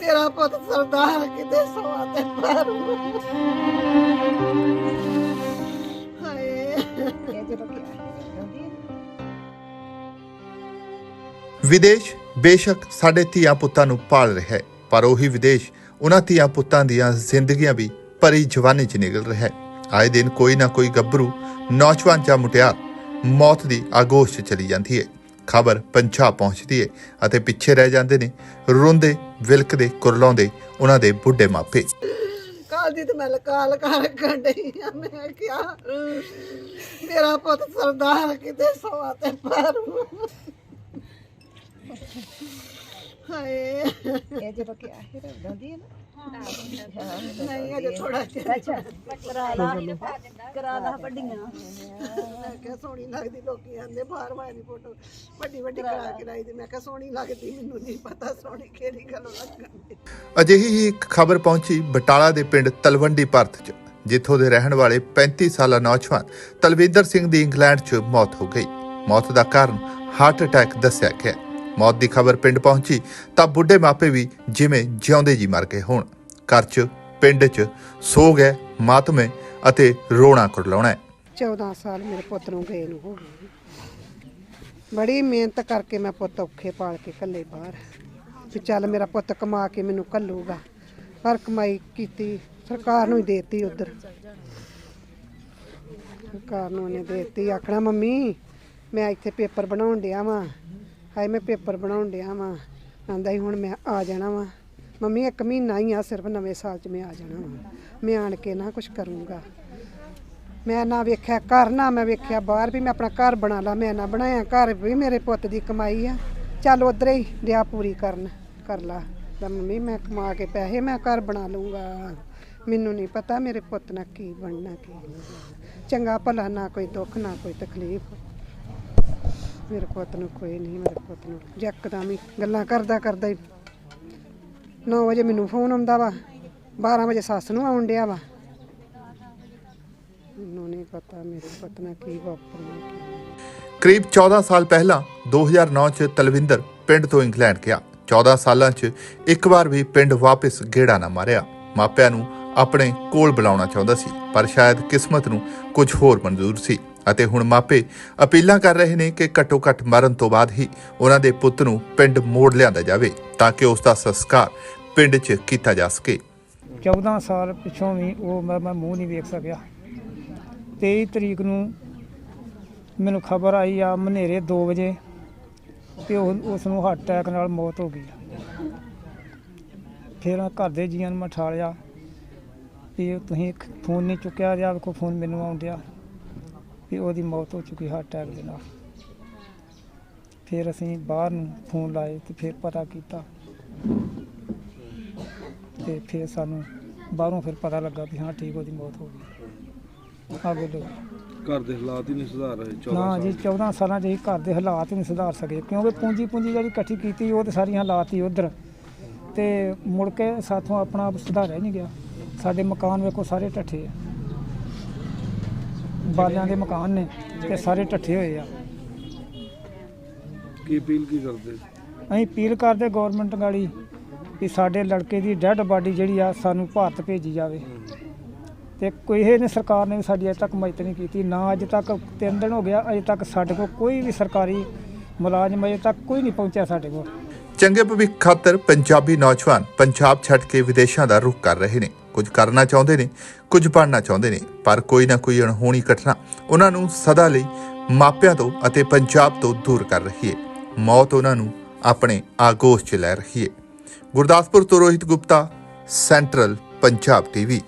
ਮੇਰਾ ਪੁੱਤ ਸਰਦਾਰ ਕਿਤੇ ਸਵਾ ਤੇ ਹਾਏ। ਵਿਦੇਸ਼ ਬੇਸ਼ੱਕ ਸਾਡੇ ਧੀਆਂ ਪੁੱਤਾਂ ਨੂੰ ਪਾਲ ਰਿਹਾ ਹੈ ਪਰ ਉਹੀ ਵਿਦੇਸ਼ ਉਹਨਾਂ ਧੀਆਂ ਪੁੱਤਾਂ ਦੀਆਂ ਜ਼ਿੰਦਗੀਆਂ ਵੀ ਭਰੀ ਜਵਾਨੀ 'ਚ ਨਿਕਲ ਰਿਹਾ ਹੈ। ਆਏ ਦਿਨ ਕੋਈ ਨਾ ਕੋਈ ਗੱਭਰੂ ਨੌਜਵਾਨ ਜਾਂ ਮੁਟਿਆਰ ਮੌਤ ਦੀ ਆਗੋਸ਼ 'ਚ ਚਲੀ ਜਾਂਦੀ ਹੈ। ਖਬਰ ਪੰਛਾ ਪਹੁੰਚਦੀ ਹੈ ਅਤੇ ਪਿੱਛੇ ਰਹਿ ਜਾਂਦੇ ਨੇ, ਰੋਂਦੇ, ਵਿਲਕਦੇ, ਕੁਰਲਾਉਂਦੇ, ਉਹਨਾਂ ਦੇ ਬੁੱਢੇ ਮਾਪੇ। ਕਾਲ ਦੀ ਤੇ ਮੈਂ ਲਕਾ ਲਕਾ ਰੱਖਣ ਡਈ ਆ, ਮੈਂ ਕਿਹਾ, ਮੇਰਾ ਪੁੱਤ ਸਰਦਾਰ ਕਿਤੇ ਸਵਾ ਤੇ ਮਾਰੂ ਹਾਏ। ਇਹ ਜਦੋਂ ਕਿ ਆਹੇ ਰਹਿੰਦੀ ਹੈ ਨਾ। ਨਹੀਂ ਅਜੇ ਥੋੜਾ ਜਿਹਾ ਕਰਾ ਲਾ। ਕਰਾ ਲਾ ਵੱਡੀਆਂ। ਮੈਂ ਕਿਹਾ ਸੋਹਣੀ ਲੱਗਦੀ ਲੋਕੀ ਆਂਦੇ ਬਾਹਰ ਵਾਲੀ ਦੀ ਫੋਟੋ ਵੱਡੀ ਵੱਡੀ ਕਰਾ ਕੇ ਲਾਈ ਦੀ। ਮੈਂ ਕਿਹਾ ਸੋਹਣੀ ਲੱਗਦੀ ਮੈਨੂੰ ਨਹੀਂ ਪਤਾ ਸੋਹਣੀ ਕਿਹੜੀ ਗੱਲੋਂ ਲੱਗਣੀ ਅਜਿਹੀ ਹੀ ਇੱਕ ਖਬਰ ਪਹੁੰਚੀ ਬਟਾਲਾ ਦੇ ਪਿੰਡ ਤਲਵੰਡੀ ਭਰਤ 'ਚ ਜਿੱਥੋਂ ਦੇ ਰਹਿਣ ਵਾਲੇ 35 ਸਾਲਾ ਨੌਜਵਾਨ ਤਲਵਿੰਦਰ ਸਿੰਘ ਦੀ ਇੰਗਲੈਂਡ 'ਚ ਮੌਤ ਹੋ ਗਈ। ਮੌਤ ਦਾ ਕਾਰਨ ਹਾਰਟ ਅਟੈਕ ਦੱਸਿਆ ਗਿਆ। ਮੌਤ ਦੀ ਖਬਰ ਪਿੰਡ ਪਹੁੰਚੀ, ਤਾਂ ਬੁੱਢੇ ਮਾਪੇ ਵੀ ਜਿਵੇਂ ਜਿਉਂਦੇ ਜੀ ਮਰ ਗਏ ਹੋਣ। ਘਰ 'ਚ, ਪਿੰਡ 'ਚ ਸੋਗ ਹੈ ਮਾਤਮ ਅਤੇ ਰੋਣਾ ਕੁਰਲਾਉਣਾ। ਹੈ 14 ਸਾਲ ਮੇਰੇ ਪੁੱਤ ਨੂੰ ਗਏ ਨੂੰ ਹੋ ਗਏ। ਬੜੀ ਮਿਹਨਤ ਕਰਕੇ ਮੈਂ ਪੁੱਤ ਔਖੇ ਪਾਲ ਕੇ ਕੱਲੇ ਬਾਹਰ। ਵੀ ਚੱਲ ਮੇਰਾ ਪੁੱਤ ਕਮਾ ਕੇ ਮੈਨੂੰ ਕੱਲੂਗਾ ਪਰ ਕਮਾਈ ਕੀਤੀ, ਸਰਕਾਰ ਨੂੰ ਹੀ ਦੇਤੀ ਉਧਰ। ਸਰਕਾਰ ਨੂੰ ਉਹਨੇ ਦੇਤੀ, ਆਖਣਾ, ਮੰਮੀ, ਮੈਂ ਇੱਥੇ ਪੇਪਰ ਬਣਾਉਣ ਡਿਆ ਵਾਂ। ਹਾਏ, ਮੈਂ ਪੇਪਰ ਬਣਾਉਣ ਡਿਆ ਵਾਂ। ਆਂਦਾ ਹੀ ਹੁਣ ਮੈਂ ਆ ਜਾਣਾ ਵਾਂ। ਮੰਮੀ, ਇੱਕ ਮਹੀਨਾ ਹੀ ਆ, ਸਿਰਫ ਨਵੇਂ ਸਾਲ 'ਚ ਮੈਂ ਆ ਜਾਣਾ ਵਾਂ। ਮੈਂ ਆਣ ਕੇ ਨਾ ਕੁਝ ਕਰੂੰਗਾ। ਮੈਂ ਨਾ ਵੇਖਿਆ ਘਰ, ਨਾ ਮੈਂ ਵੇਖਿਆ ਬਾਹਰ ਵੀ ਮੈਂ ਆਪਣਾ ਘਰ ਬਣਾ ਲਾ, ਮੈਂ ਨਾ ਬਣਾਇਆ। ਘਰ ਵੀ ਮੇਰੇ ਪੁੱਤ ਦੀ ਕਮਾਈ ਆ। ਚੱਲ ਉਧਰ ਹੀ ਲਿਆ ਪੂਰੀ ਕਰਨ, ਕਰ ਲਾ। ਤਾਂ ਮੰਮੀ, ਮੈਂ ਕਮਾ ਕੇ ਪੈਸੇ ਮੈਂ ਘਰ ਬਣਾ ਲੂੰਗਾ ਮੈਨੂੰ ਨਹੀਂ ਪਤਾ ਮੇਰੇ ਪੁੱਤ ਨਾਲ ਕੀ ਬਣਨਾ, ਕੀ ਚੰਗਾ ਭਲਾ ਨਾ ਕੋਈ ਦੁੱਖ, ਨਾ ਕੋਈ ਤਕਲੀਫ। ਮੇਰੇ ਪੁੱਤ ਨੂੰ ਕੋਈ ਨਹੀਂ, ਮੇਰੇ ਪੁੱਤ ਨੂੰ। ਯਕਦਮ ਹੀ ਗੱਲਾਂ ਕਰਦਾ ਕਰਦਾ ਹੀ 9 ਵਜੇ ਮੈਨੂੰ ਫੋਨ ਆਉਂਦਾ ਵਾ 12 ਵਜੇ ਸੱਸ ਨੂੰ ਆਉਣ ਡਿਆ ਵਾ। ਮੈਨੂੰ ਨਹੀਂ ਪਤਾ ਮੇਰੇ ਪੁੱਤ ਨਾਲ ਕੀ ਵਾਪਰਨਾ ਕਰੀਬ 14 ਸਾਲ ਪਹਿਲਾਂ 2009 ਚ ਤਲਵਿੰਦਰ ਪਿੰਡ ਤੋਂ ਇੰਗਲੈਂਡ ਗਿਆ। 14 ਸਾਲਾਂ ਚ ਇੱਕ ਵਾਰ ਵੀ ਪਿੰਡ ਵਾਪਸ ਗੇੜਾ ਨਾ ਮਾਰਿਆ। ਮਾਪਿਆਂ ਨੂੰ ਆਪਣੇ ਕੋਲ ਬੁਲਾਉਣਾ ਚਾਹੁੰਦਾ ਸੀ, ਪਰ ਸ਼ਾਇਦ ਕਿਸਮਤ ਨੂੰ ਕੁਝ ਹੋਰ ਮਨਜ਼ੂਰ ਸੀ। ਅਤੇ ਹੁਣ ਮਾਪੇ ਅਪੀਲਾਂ ਕਰ ਰਹੇ ਨੇ ਕਿ ਘੱਟੋ ਘੱਟ ਮਰਨ ਤੋਂ ਬਾਅਦ ਹੀ ਉਹਨਾਂ ਦੇ ਪੁੱਤ ਨੂੰ ਪਿੰਡ ਮੋੜ ਲਿਆਂਦਾ ਜਾਵੇ ਤਾਂ ਕਿ ਉਸ ਦਾ ਸੰਸਕਾਰ ਪਿੰਡ 'ਚ ਕੀਤਾ ਜਾ ਸਕੇ। 14 ਸਾਲ ਪਿੱਛੋਂ ਵੀ ਉਹ ਮੈਂ ਮੈਂ ਮੂੰਹ ਨਹੀਂ ਵੇਖ ਸਕਿਆ। 23 ਤਰੀਕ ਨੂੰ ਮੈਨੂੰ ਖਬਰ ਆਈ ਆ ਮਨੇਰੇ 2 ਵਜੇ ਕਿ ਉਹ ਉਸ ਨੂੰ ਹਾਰਟ ਅਟੈਕ ਨਾਲ ਮੌਤ ਹੋ ਗਈ। ਫਿਰ ਘਰ ਦੇ ਜੀਆਂ ਨੂੰ ਮੈਂ ਠਾਲਿਆ ਵੀ ਤੁਸੀਂ ਫੋਨ ਨਹੀਂ ਚੁੱਕਿਆ ਜਾਂ ਕੋ ਫੋਨ ਮੈਨੂੰ ਆਉਣ ਡਿਆ ਵੀ ਉਹਦੀ ਮੌਤ ਹੋ ਚੁੱਕੀ ਹਾਰਟ ਅਟੈਕ ਦੇ ਨਾਲ। ਫਿਰ ਅਸੀਂ ਬਾਹਰ ਨੂੰ ਫੋਨ ਲਾਏ ਤੇ ਫਿਰ ਪਤਾ ਕੀਤਾ। ਤੇ ਫਿਰ ਸਾਨੂੰ ਬਾਹਰੋਂ ਫਿਰ ਪਤਾ ਲੱਗਾ ਵੀ ਹਾਂ ਠੀਕ ਉਹਦੀ ਮੌਤ ਹੋ ਗਈ। ਆ ਬੋਲੋ ਘਰ ਦੇ ਹਾਲਾਤ ਹੀ ਨਹੀਂ ਸੁਧਾਰ ਰਹੇ 14 ਨਾ ਜੀ 14 ਸਾਲਾਂ 'ਚ ਅਸੀਂ ਘਰ ਦੇ ਹਾਲਾਤ ਹੀ ਨਹੀਂ ਸੁਧਾਰ ਸਕੇ ਕਿਉਂਕਿ ਪੂੰਜੀ ਪੂੰਜੀ ਜਿਹੜੀ ਇਕੱਠੀ ਕੀਤੀ ਉਹ ਤੇ ਸਾਰੀ ਹਾਲਾਤ ਹੀ ਉਧਰ। ਤੇ ਮੁੜ ਕੇ ਸਾਥੋਂ ਆਪਣਾ ਆਪ ਸੁਧਾਰਿਆ ਨਹੀਂ ਗਿਆ। ਸਾਡੇ ਮਕਾਨ ਵੇਖੋ ਸਾਰੇ ਢੱਠੇ ਆ। ਬਾਲਿਆਂ ਦੇ ਮਕਾਨ ਨੇ ਤੇ ਸਾਰੇ ਢੱਠੇ ਹੋਏ ਆ। ਕੀ ਅਪੀਲ ਕੀ ਕਰਦੇ? ਅਸੀਂ ਅਪੀਲ ਕਰਦੇ ਗਵਰਨਮੈਂਟ ਗਾੜੀ ਵੀ ਸਾਡੇ ਲੜਕੇ ਦੀ ਡੈੱਡ ਬਾਡੀ ਜਿਹੜੀ ਆ ਸਾਨੂੰ ਭਾਰਤ ਭੇਜੀ ਜਾਵੇ। ਤੇ ਕੋਈ ਇਹ ਨੇ ਸਰਕਾਰ ਨੇ ਵੀ ਸਾਡੀ ਅਜੇ ਤੱਕ ਮਦਦ ਨਹੀਂ ਕੀਤੀ ਨਾ ਅੱਜ ਤੱਕ ਤਿੰਨ ਦਿਨ ਹੋ ਗਿਆ ਅਜੇ ਤੱਕ ਸਾਡੇ ਕੋਲ ਕੋਈ ਵੀ ਸਰਕਾਰੀ ਮੁਲਾਜ਼ਮ ਅਜੇ ਤੱਕ ਕੋਈ ਨਹੀਂ ਪਹੁੰਚਿਆ ਸਾਡੇ ਕੋਲ। ਚੰਗੇ ਭਵਿੱਖ ਖਾਤਰ ਪੰਜਾਬੀ ਨੌਜਵਾਨ ਪੰਜਾਬ ਛੱਡ ਕੇ ਵਿਦੇਸ਼ਾਂ ਦਾ ਰੁਖ ਕਰ ਰਹੇ ਨੇ। ਕੁਝ ਕਰਨਾ ਚਾਹੁੰਦੇ ਨੇ, ਕੁਝ ਬਣਨਾ ਚਾਹੁੰਦੇ ਨੇ, ਪਰ ਕੋਈ ਨਾ ਕੋਈ ਅਣਹੋਣੀ ਘਟਨਾ ਉਹਨਾਂ ਨੂੰ ਸਦਾ ਲਈ ਮਾਪਿਆਂ ਤੋਂ ਅਤੇ ਪੰਜਾਬ ਤੋਂ ਦੂਰ ਕਰ ਰਹੀ ਹੈ ਮੌਤ ਉਹਨਾਂ ਨੂੰ ਆਪਣੇ ਆਗੋਸ਼ 'ਚ ਲੈ ਰਹੀ ਹੈ ਗੁਰਦਾਸਪੁਰ ਤੋਂ ਰੋਹਿਤ ਗੁਪਤਾ, ਸੈਂਟਰਲ ਪੰਜਾਬ ਟੀਵੀ।